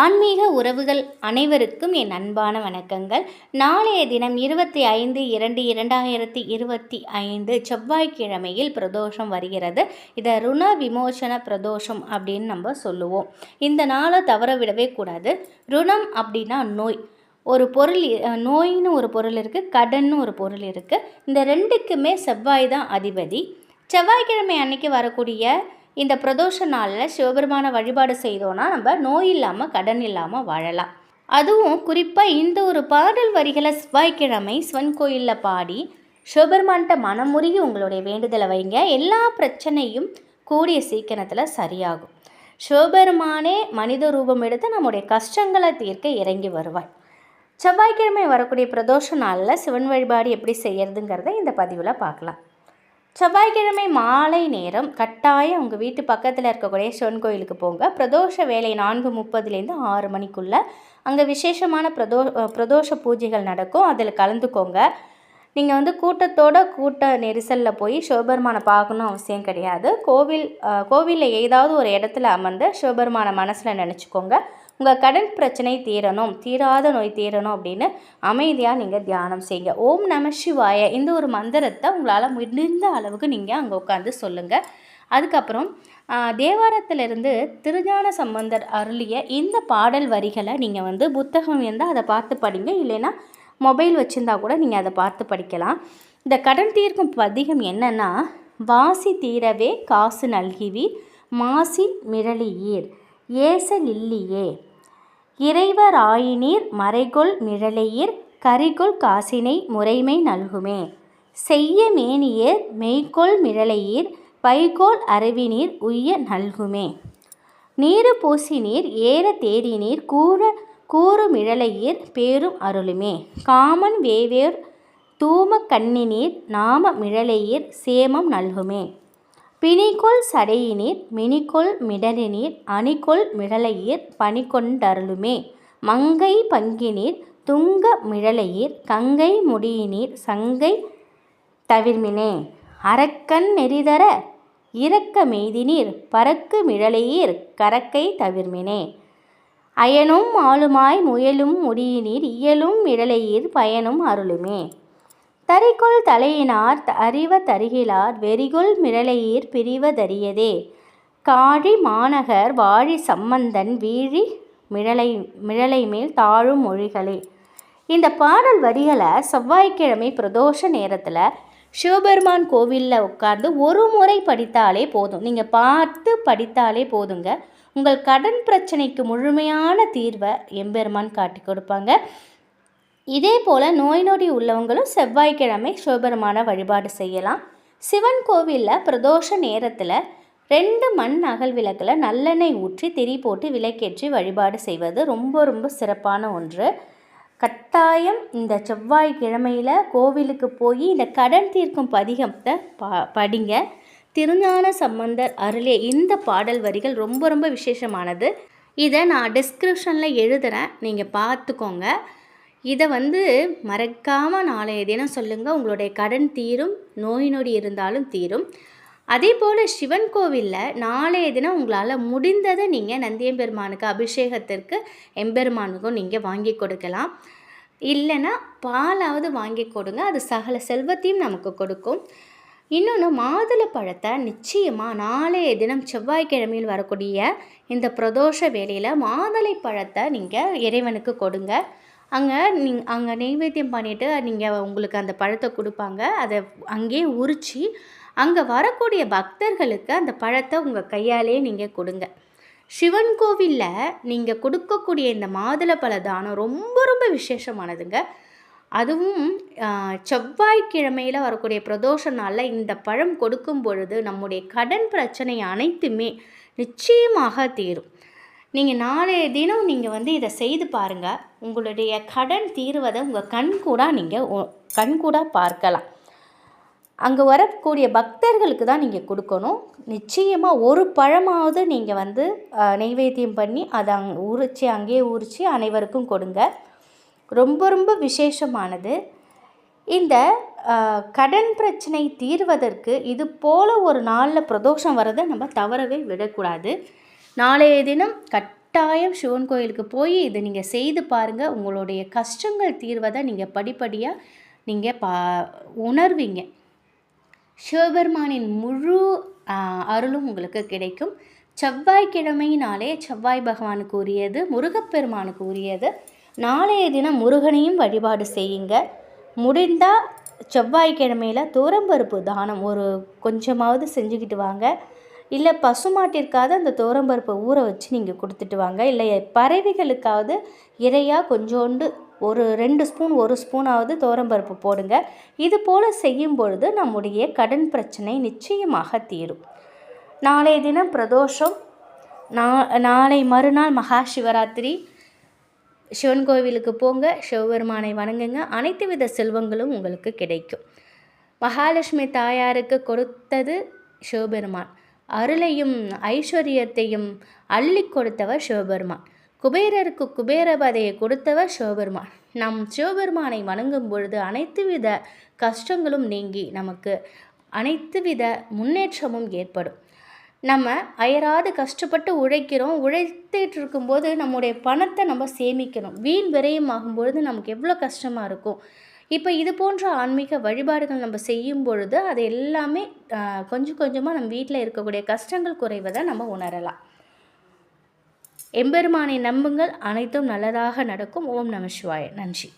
ஆன்மீக உறவுகள் அனைவருக்கும் என் அன்பான வணக்கங்கள். நாளைய தினம் இருபத்தி ஐந்து இரண்டு இரண்டாயிரத்தி இருபத்தி ஐந்து செவ்வாய்க்கிழமையில் பிரதோஷம் வருகிறது. இதை ருண விமோசன பிரதோஷம் அப்படின்னு நம்ம சொல்லுவோம். இந்த நாளை தவற விடவே கூடாது. ருணம் அப்படின்னா நோய். ஒரு பொருள் நோயின்னு ஒரு பொருள் இருக்குது கடன்னு ஒரு பொருள் இருக்குது இந்த ரெண்டுக்குமே செவ்வாய் தான் அதிபதி. செவ்வாய்க்கிழமை அன்னைக்கு வரக்கூடிய இந்த பிரதோஷ நாளில் சிவபெருமான வழிபாடு செய்தோன்னா நம்ம நோய் இல்லாமல் கடன் இல்லாமல் வாழலாம். அதுவும் குறிப்பாக இந்த ஒரு பாடல் வரிகளை செவ்வாய்க்கிழமை சிவன் கோயிலில் பாடி சிவபெருமான்கிட்ட மனமுருகி உங்களுடைய வேண்டுதலை வைங்க. எல்லா பிரச்சனையும் கூடிய சீக்கிரத்தில் சரியாகும். சிவபெருமானே மனித ரூபம் எடுத்து நம்முடைய கஷ்டங்களை தீர்க்க இறங்கி வருவாய் செவ்வாய்க்கிழமை வரக்கூடிய பிரதோஷ நாளில் சிவன் வழிபாடு எப்படி செய்யறதுங்கிறத இந்த பதிவில் பார்க்கலாம். செவ்வாய்க்கிழமை மாலை நேரம் கட்டாயம் உங்கள் வீட்டு பக்கத்தில் இருக்கக்கூடிய சிவன் கோயிலுக்கு போங்க. பிரதோஷ வேலை நான்கு முப்பதுலேருந்து ஆறு மணிக்குள்ளே அங்கே விசேஷமான பிரதோ பிரதோஷ பூஜைகள் நடக்கும். அதில் கலந்துக்கோங்க. நீங்கள் வந்து கூட்டத்தோட கூட்ட நெரிசலில் போய் சிவபெருமானை பார்க்கணும் அவசியம் கிடையாது. கோவில் கோவிலில் ஏதாவது ஒரு இடத்துல அமர்ந்து சிவபெருமானை மனசில் நினச்சிக்கோங்க. உங்கள் கடன் பிரச்சனை தீரணும் தீராத நோய் தீரணும் அப்படின்னு அமைதியாக நீங்கள் தியானம் செய்யுங்க. ஓம் நம சிவாய. இந்த ஒரு மந்திரத்தை உங்களால் முடிந்த அளவுக்கு நீங்கள் அங்கே உட்காந்து சொல்லுங்கள் அதுக்கப்புறம் தேவாரத்திலிருந்து திருஞான சம்பந்தர் அருளிய இந்த பாடல் வரிகளை நீங்கள் வந்து புத்தகம் இருந்தால் அதை பார்த்து படிங்க. இல்லைன்னா மொபைல் வச்சுருந்தா கூட நீங்கள் அதை பார்த்து படிக்கலாம். இந்த கடன் தீர்க்கும் பதிகம் என்னென்னா வாசி தீரவே காசு நல்கிவி மாசி மிரளியீர். ஏச லில்லியே இறைவராயினீர் மறைகொள் மிழலையீர் கரிகொள் காசினை முறைமை நல்குமே. செய்ய மேனியர் மெய்கொள் மிழலையீர் பைகோல் அருவிநீர் உய்ய நல்குமே. நீரு பூசினீர் ஏற தேரினீர் கூற கூறுமிழலையீர் பேரும் அருளுமே. காமன் வேவேர் தூம கண்ணினீர் நாம மிழலையீர் சேமம் நல்குமே. பிணிகொள் சடையினீர் மினிகொள் மிடலினீர் அணிகொள் மிழலையீர் பணிகொண்டருளுமே மங்கை பங்கினீர் துங்க மிழலையீர் கங்கை முடியினீர் சங்கை தவிர்மினே. அரக்கன் நெறிதர இரக்க மெய்தினீர் பறக்கு மிழலையீர் கரக்கை தவிர்மினே. அயனும் ஆளுமாய் முயலும் முடியினீர் இயலும் மிழலையீர் பயனும் அருளுமே. தரிகொள் தலையினார் த- அறிவ தருகிலார் வெறிகொள் மிரளையீர் பிரிவதறியதே. காழி மாநகர் வாழி சம்பந்தன் வீழி மிழலை மிழலை மேல் தாழும் மொழிகளே. இந்த பாடல் வரிகளை செவ்வாய்க்கிழமை பிரதோஷ நேரத்தில் சிவபெருமான் கோவிலில் உட்கார்ந்து ஒரு முறை படித்தாலே போதும். நீங்கள் பார்த்து படித்தாலே போதுங்க. உங்கள் கடன் பிரச்சனைக்கு முழுமையான தீர்வை எம்பெருமான் காட்டி கொடுப்பாங்க. இதே போல் நோய் நொடி உள்ளவங்களும் செவ்வாய்க்கிழமை சிவபெருமான வழிபாடு செய்யலாம். சிவன் கோவிலில் பிரதோஷ நேரத்தில் ரெண்டு மண் அகல் விளக்கில் நல்லெண்ணெய் ஊற்றி திரி போட்டு விளக்கேற்றி வழிபாடு செய்வது ரொம்ப ரொம்ப சிறப்பான ஒன்று. கட்டாயம் இந்த செவ்வாய்க்கிழமையில் கோவிலுக்கு போய் இந்த கடன் தீர்க்கும் பதிகத்தை பா படிங்க. திருஞான சம்பந்தர் அருளிய இந்த பாடல் வரிகள் ரொம்ப ரொம்ப விசேஷமானது. இதை நான் டிஸ்கிரிப்ஷனில் எழுதுகிறேன் நீங்கள் பார்த்துக்கோங்க இதை வந்து மறக்காமல் நாளைய தினம் சொல்லுங்கள் உங்களுடைய கடன் தீரும் நோய் நொடி இருந்தாலும் தீரும். அதே போல் சிவன் கோவிலில் நாளைய தினம் உங்களால் முடிந்ததை நீங்கள் நந்தியம்பெருமானுக்கு அபிஷேகத்திற்கு எம்பெருமானுக்கும் நீங்கள் வாங்கி கொடுக்கலாம். இல்லைன்னா பாலாவது வாங்கி கொடுங்க. அது சகல செல்வத்தையும் நமக்கு கொடுக்கும். இன்னொன்று மாதுளை பழத்தை நிச்சயமாக நாளைய தினம் செவ்வாய்க்கிழமையில் வரக்கூடிய இந்த பிரதோஷ வேலையில் மாதுளை பழத்தை நீங்கள் இறைவனுக்கு கொடுங்க. அங்கே நீங் அங்கே நெய்வேத்தியம் பண்ணிவிட்டு நீங்கள் உங்களுக்கு அந்த பழத்தை கொடுப்பாங்க. அதை அங்கேயே உரித்து அங்கே வரக்கூடிய பக்தர்களுக்கு அந்த பழத்தை உங்கள் கையாலே நீங்கள் கொடுங்க. சிவன் கோவிலில் நீங்கள் கொடுக்கக்கூடிய இந்த மாதுளப்பழ தானம் ரொம்ப ரொம்ப விசேஷமானதுங்க. அதுவும் செவ்வாய்க்கிழமையில் வரக்கூடிய பிரதோஷ நாளில் இந்த பழம் கொடுக்கும் பொழுது நம்முடைய கடன் பிரச்சனை அனைத்துமே நிச்சயமாக தீரும். நீங்கள் நாளைய தினம் நீங்கள் வந்து இதை செய்து பாருங்கள் உங்களுடைய கடன் தீர்வதை உங்கள் கண் கூட நீங்கள் கண் கூட பார்க்கலாம். அங்கே வரக்கூடிய பக்தர்களுக்கு தான் நீங்கள் கொடுக்கணும். நிச்சயமாக ஒரு பழமாவது நீங்கள் வந்து நைவேத்தியம் நெய்வேத்தியம் பண்ணி அதை அங் உரித்து அங்கேயே உரித்து அனைவருக்கும் கொடுங்க. ரொம்ப ரொம்ப விசேஷமானது. இந்த கடன் பிரச்சனை தீர்வதற்கு இது போல் ஒரு நாளில் பிரதோஷம் வரதை நம்ம தவறவே விடக்கூடாது. நாளைய தினம் கட்டாயம் சிவன் கோயிலுக்கு போய் இதை நீங்கள் செய்து பாருங்கள் உங்களுடைய கஷ்டங்கள் தீர்வதை நீங்கள் படிப்படியாக நீங்கள் பா உணர்வீங்க. சிவபெருமானின் முழு அருளும் உங்களுக்கு கிடைக்கும். செவ்வாய்க்கிழமையினாலே செவ்வாய் பகவானுக்கு உரியது முருகப்பெருமானுக்கு உரியது. நாளைய தினம் முருகனையும் வழிபாடு செய்யுங்க. முடிந்தால் செவ்வாய்க்கிழமையில் தூரம்பருப்பு தானம் ஒரு கொஞ்சமாவது செஞ்சுக்கிட்டு வாங்க. இல்லை பசுமாட்டிற்காவது அந்த தோரம்பருப்பை ஊற வச்சு நீங்கள் கொடுத்துட்டு வாங்க. இல்லை பறவைகளுக்காவது இறையாக கொஞ்சோண்டு ஒரு ரெண்டு ஸ்பூன் ஒரு ஸ்பூனாவது தோரம்பருப்பு போடுங்க. இது போல் செய்யும் பொழுது நம்முடைய கடன் பிரச்சனை நிச்சயமாக தீரும். நாளைய தினம் பிரதோஷம். நா நாளை மறுநாள் மகா சிவராத்திரி. சிவன் கோவிலுக்கு போங்க சிவபெருமானை வணங்குங்க. அனைத்து வித செல்வங்களும் உங்களுக்கு கிடைக்கும். மகாலட்சுமி தாயாருக்கு கொடுத்தது சிவபெருமான். அருளையும் ஐஸ்வர்யத்தையும் அள்ளி கொடுத்தவர் சிவபெருமான். குபேரருக்கு குபேரபதையை கொடுத்தவர் சிவபெருமான். நம் சிவபெருமானை வணங்கும் பொழுது அனைத்து வித கஷ்டங்களும் நீங்கி நமக்கு அனைத்து வித முன்னேற்றமும் ஏற்படும். நம்ம அயராது கஷ்டப்பட்டு உழைக்கிறோம். உழைத்துட்டு இருக்கும்போது நம்முடைய பணத்தை நம்ம சேமிக்கணும். வீண் விரயம் ஆகும்பொழுது நமக்கு எவ்வளோ கஷ்டமாக இருக்கும். இப்போ இது போன்ற ஆன்மீக வழிபாடுகள் நம்ம செய்யும் பொழுது அது எல்லாமே கொஞ்சம் கொஞ்சமாக நம்ம வீட்டில் இருக்கக்கூடிய கஷ்டங்கள் குறைவதை நம்ம உணரலாம். எம்பெருமானை நம்புங்கள். அனைத்தும் நல்லதாக நடக்கும். ஓம் நம சிவாய. நன்றி.